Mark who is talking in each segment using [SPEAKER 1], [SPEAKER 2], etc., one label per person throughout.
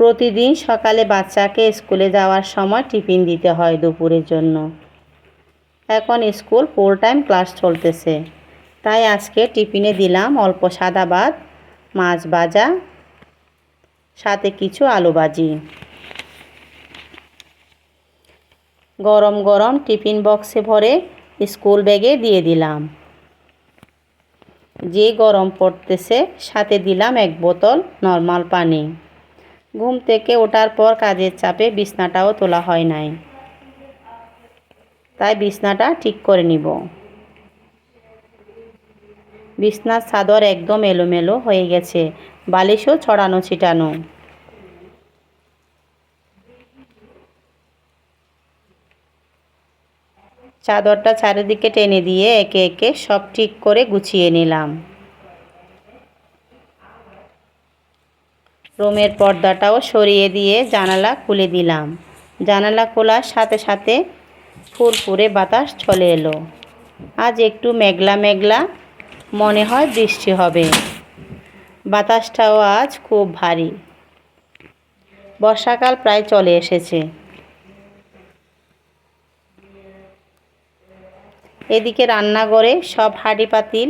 [SPEAKER 1] প্রতিদিন সকালে বাচ্চাকে স্কুলে যাওয়ার সময় টিফিন দিতে হয় দুপুরের জন্য। এখন স্কুল ফুল টাইম ক্লাস চলতেছে। তাই আজকে টিফিনে দিলাম অল্প সাদা ভাত, মাছ ভাজা, সাথে কিছু আলু ভাজি। গরম গরম টিফিন বক্সে ভরে স্কুল ব্যাগে দিয়ে দিলাম। যে গরম পড়তেছে, সাথে দিলাম এক বোতল নর্মাল পানি। ঘুম থেকে ওঠার পর কাজের চাপে বিছনাটাও তোলা হয় নাই। তাই বিছনাটা ঠিক করে নিব। বিছনার চাদর একদম এলোমেলো হয়ে গেছে, বালিশও ছড়ানো ছিটানো। চাদরটা চারিদিকে টেনে দিয়ে একে একে সব ঠিক করে গুছিয়ে নিলাম। রুমের পর্দাটাও সরিয়ে দিয়ে জানালা খুলে দিলাম। জানালা খোলার সাথে সাথে ফুরফুরে বাতাস চলে এলো। আজ একটু মেঘলা মেঘলা মনে হয় বৃষ্টি হবে। বাতাসটাও আজ খুব ভারী। বর্ষাকাল প্রায় চলে এসেছে। এদিকে রান্নাঘরে সব হাঁড়ি পাতিল,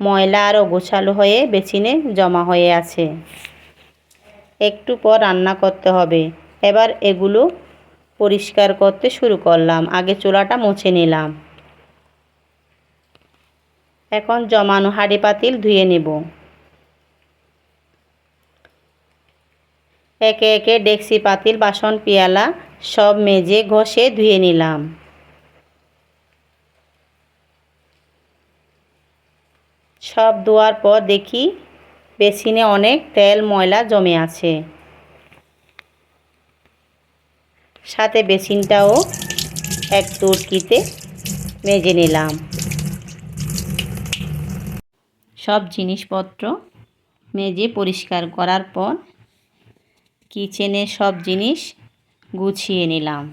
[SPEAKER 1] ময়লা আর গোছালো হয়ে বেচিনে জমা হয়ে আছে। একটু পর রান্না করতে হবে। এবার এগুলো পরিষ্কার করতে শুরু করলাম। আগে চুলাটা মুছে নিলাম। এখন জমানো হাঁড়ি পাতিল ধুয়ে নেব। একে একে ডেক্সি পাতিল, বাসন, পেয়ালা সব মেজে ঘষে ধুয়ে নিলাম। সব ধোয়ার পর দেখি বেসিনে অনেক তেল, ময়লা জমে আছে। সাথে বেসিনটাও এক তুর্কিতে মেজে নিলাম। সব জিনিসপত্র মেজে পরিষ্কার করার পর কিচেনে সব জিনিস গুছিয়ে নিলাম।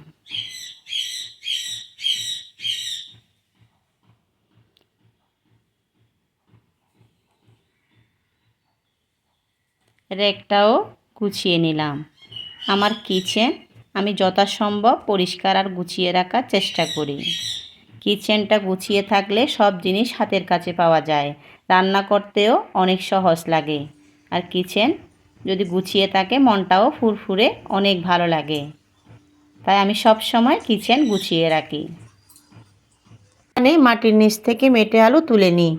[SPEAKER 1] রেকটাও গুছিয়ে নিলাম। আমার কিচেন আমি যথাসম্ভব পরিষ্কার আর গুছিয়ে রাখার চেষ্টা করি। কিচেনটা গুছিয়ে থাকলে সব জিনিস হাতের কাছে পাওয়া যায়। রান্না করতেও অনেক সহজ লাগে। আর কিচেন যদি গুছিয়ে থাকে, মনটাও ফুরফুরে, অনেক ভালো লাগে। তাই আমি সব সময় কিচেন গুছিয়ে রাখি। এখানে মাটির নিচ থেকে মেটে আলু তুলে নিই।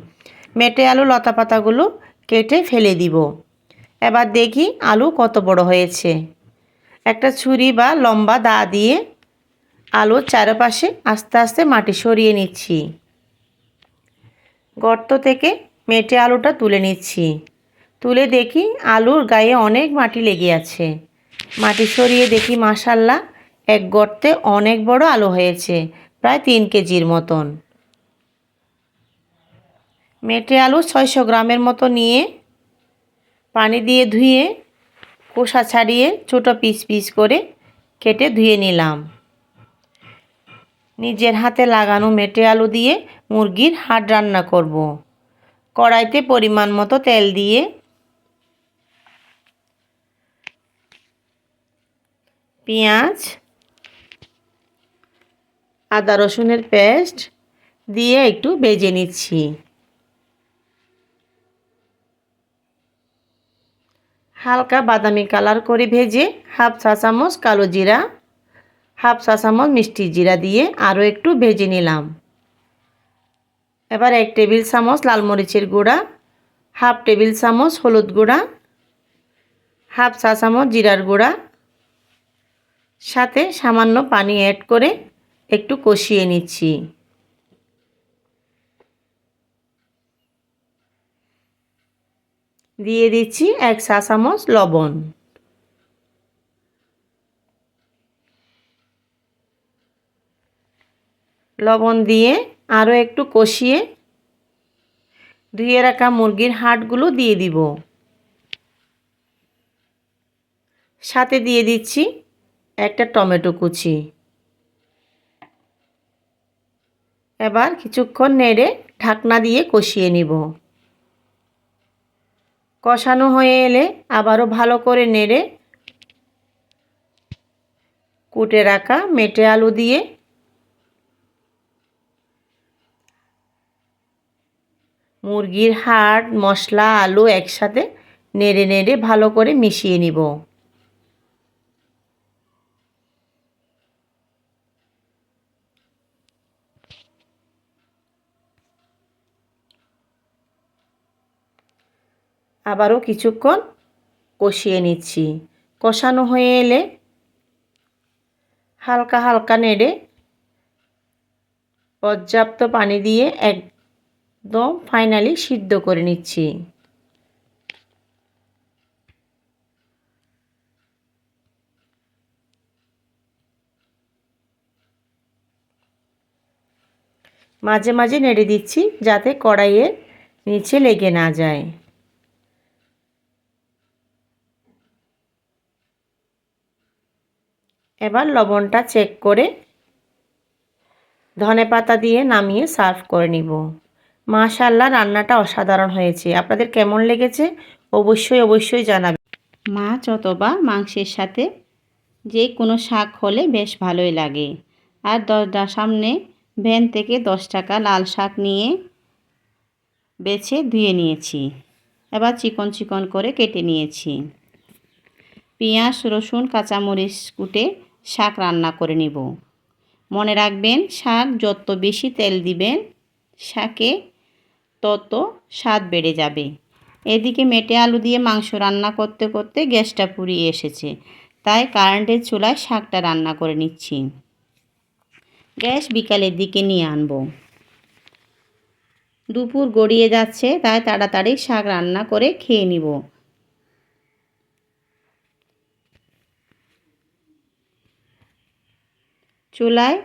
[SPEAKER 1] মেটে আলু লতা পাতাগুলো কেটে ফেলে দিব। এবার দেখি আলু কত বড় হয়েছে। একটা ছুরি বা লম্বা দা দিয়ে আলুর চারপাশে আস্তে আস্তে মাটি সরিয়ে নিচ্ছি। গর্ত থেকে মেটে আলুটা তুলে নিচ্ছি। তুলে দেখি আলুর গায়ে অনেক মাটি লেগে আছে। মাটি সরিয়ে দেখি মাসাল্লাহ এক গর্তে অনেক বড় আলু হয়েছে, প্রায় তিন কেজির মতন। মেটে আলু ছয়শো গ্রামের মতো নিয়ে পানি দিয়ে ধুয়ে কোষা ছাড়িয়ে ছোটো পিস পিস করে কেটে ধুয়ে নিলাম নিজের হাতে লাগানো মেটে আলু দিয়ে মুরগির হাড় রান্না করব। কড়াইতে পরিমাণ মতো তেল দিয়ে পেঁয়াজ, আদা রসুনের পেস্ট দিয়ে একটু বেজে নিচ্ছি হালকা বাদামি কালার করে ভেজে হাফ চা চামচ কালো জিরা, হাফ চা চামচ মিষ্টি জিরা দিয়ে আরও একটু ভেজে নিলাম। এবার এক টেবিল চামচ লাল মরিচের গুঁড়া, হাফ টেবিল চামচ হলুদ গুঁড়া, হাফ চা চামচ জিরার গুঁড়া, সাথে সামান্য পানি অ্যাড করে একটু কষিয়ে নিচ্ছি। দিয়ে দিচ্ছি এক চা চামচ লবণ। লবণ দিয়ে আরও একটু কষিয়ে ধুয়ে রাখা মুরগির হাড়গুলো দিয়ে দিব। সাথে দিয়ে দিচ্ছি একটা টমেটো কুচি। এবার কিছুক্ষণ নেড়ে ঢাকনা দিয়ে কষিয়ে নিব। কষানো হয়ে এলে আবারও ভালো করে নেড়ে কুটে রাখা মেটে আলু দিয়ে মুরগির হাড়, মশলা, আলু একসাথে নেড়ে নেড়ে ভালো করে মিশিয়ে নিব। আবারও কিছুক্ষণ কষিয়ে নিচ্ছি। কষানো হয়ে এলে হালকা হালকা নেড়ে পর্যাপ্ত পানি দিয়ে একদম ফাইনালি সিদ্ধ করে নিচ্ছি। মাঝে মাঝে নেড়ে দিচ্ছি যাতে কড়াইয়ের নিচে লেগে না যায়। এবার লবণটা চেক করে ধনে পাতা দিয়ে নামিয়ে সার্ভ করে নিব। মাশাল্লাহ রান্নাটা অসাধারণ হয়েছে। আপনাদের কেমন লেগেছে? অবশ্যই অবশ্যই জানাবেন। মাছ অথবা মাংসের সাথে যে কোনো শাক হলে বেশ ভালোই লাগে। আর দরজা সামনে ভ্যান থেকে দশ টাকা লাল শাক নিয়ে বেছে ধুয়ে নিয়েছি। এবার চিকন চিকন করে কেটে নিয়েছি। পেঁয়াজ, রসুন, কাঁচামরিচ কুটে শাক রান্না করে নিব। মনে রাখবেন, শাক যত বেশি তেল দিবেন, শাকে তত স্বাদ বেড়ে যাবে। এদিকে মেটে আলু দিয়ে মাংস রান্না করতে করতে গ্যাসটা পুড়িয়ে এসেছে। তাই কারেন্টের চুলায় শাকটা রান্না করে নিচ্ছি। গ্যাস বিকালের দিকে নিয়ে আনব। দুপুর গড়িয়ে যাচ্ছে, তাই তাড়াতাড়ি শাক রান্না করে খেয়ে নিব। চুলায়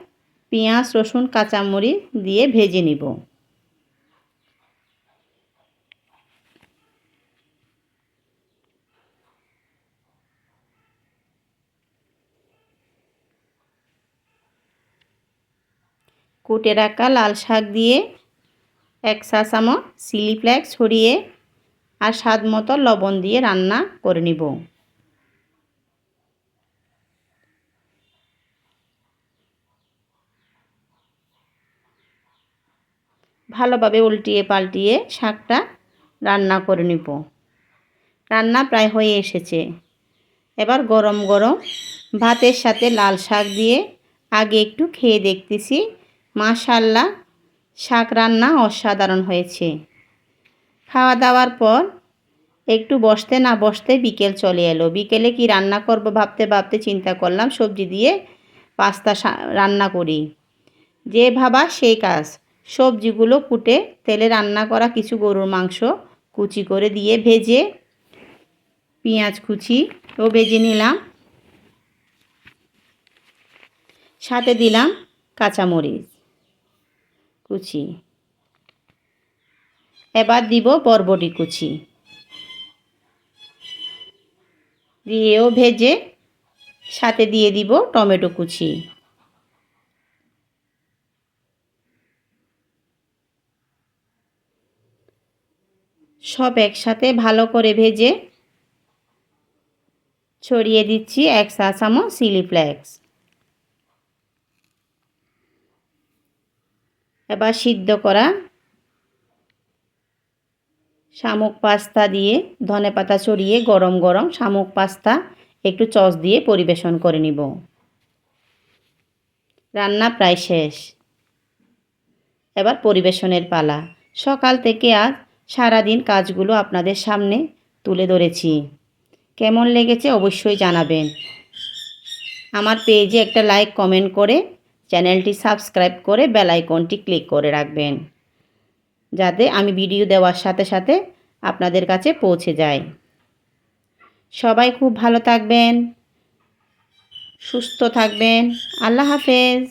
[SPEAKER 1] পেঁয়াজ, রসুন কাঁচামরিচ দিয়ে ভেজে নিব। কুটে রাখা লাল শাক দিয়ে এক চা চামচ চিলি ফ্লেক্স ছড়িয়ে আর স্বাদ মতো লবণ দিয়ে রান্না করে নিব। ভালোভাবে উল্টিয়ে পাল্টিয়ে শাকটা রান্না করে নিব। রান্না প্রায় হয়ে এসেছে। এবার গরম গরম ভাতের সাথে লাল শাক দিয়ে আগে একটু খেয়ে দেখতেছি। মাশাল্লাহ শাক রান্না অসাধারণ হয়েছে। খাওয়া দাওয়ার পর একটু বসতে না বসতে বিকেল চলে এলো। বিকেলে কি রান্না করব ভাবতে ভাবতে চিন্তা করলাম, সবজি দিয়ে পাস্তা রান্না করি। যে ভাবা সেই কাজ। সবজিগুলো কুটে তেলে রান্না করা কিছু গরুর মাংস কুচি করে দিয়ে ভেজে পেঁয়াজ কুচি ও ভেজে নিলাম। সাথে দিলাম কাঁচামরিচ কুচি। এবার দিব বরবটি কুচি। দিয়েও ভেজে সাথে দিয়ে দিব টমেটো কুচি। সব একসাথে ভালো করে ভেজে ছড়িয়ে দিচ্ছি এক চা চামচ চিলি এবার সিদ্ধ করা শামুক পাস্তা দিয়ে ধনে পাতা ছড়িয়ে গরম গরম শামুক পাস্তা একটু চস দিয়ে পরিবেশন করে নিব। রান্না প্রায় শেষ। এবার পরিবেশনের পালা। সকাল থেকে আজ সারাদিন কাজগুলো আপনাদের সামনে তুলে ধরেছি। কেমন লেগেছে অবশ্যই জানাবেন। আমার পেজে একটা লাইক, কমেন্ট করে চ্যানেলটি সাবস্ক্রাইব করে বেল আইকনটি ক্লিক করে রাখবেন। যাতে আমি ভিডিও দেওয়ার সাথে সাথে আপনাদের কাছে পৌঁছে যায়। সবাই খুব ভালো থাকবেন, সুস্থ থাকবেন। আল্লাহ হাফেজ।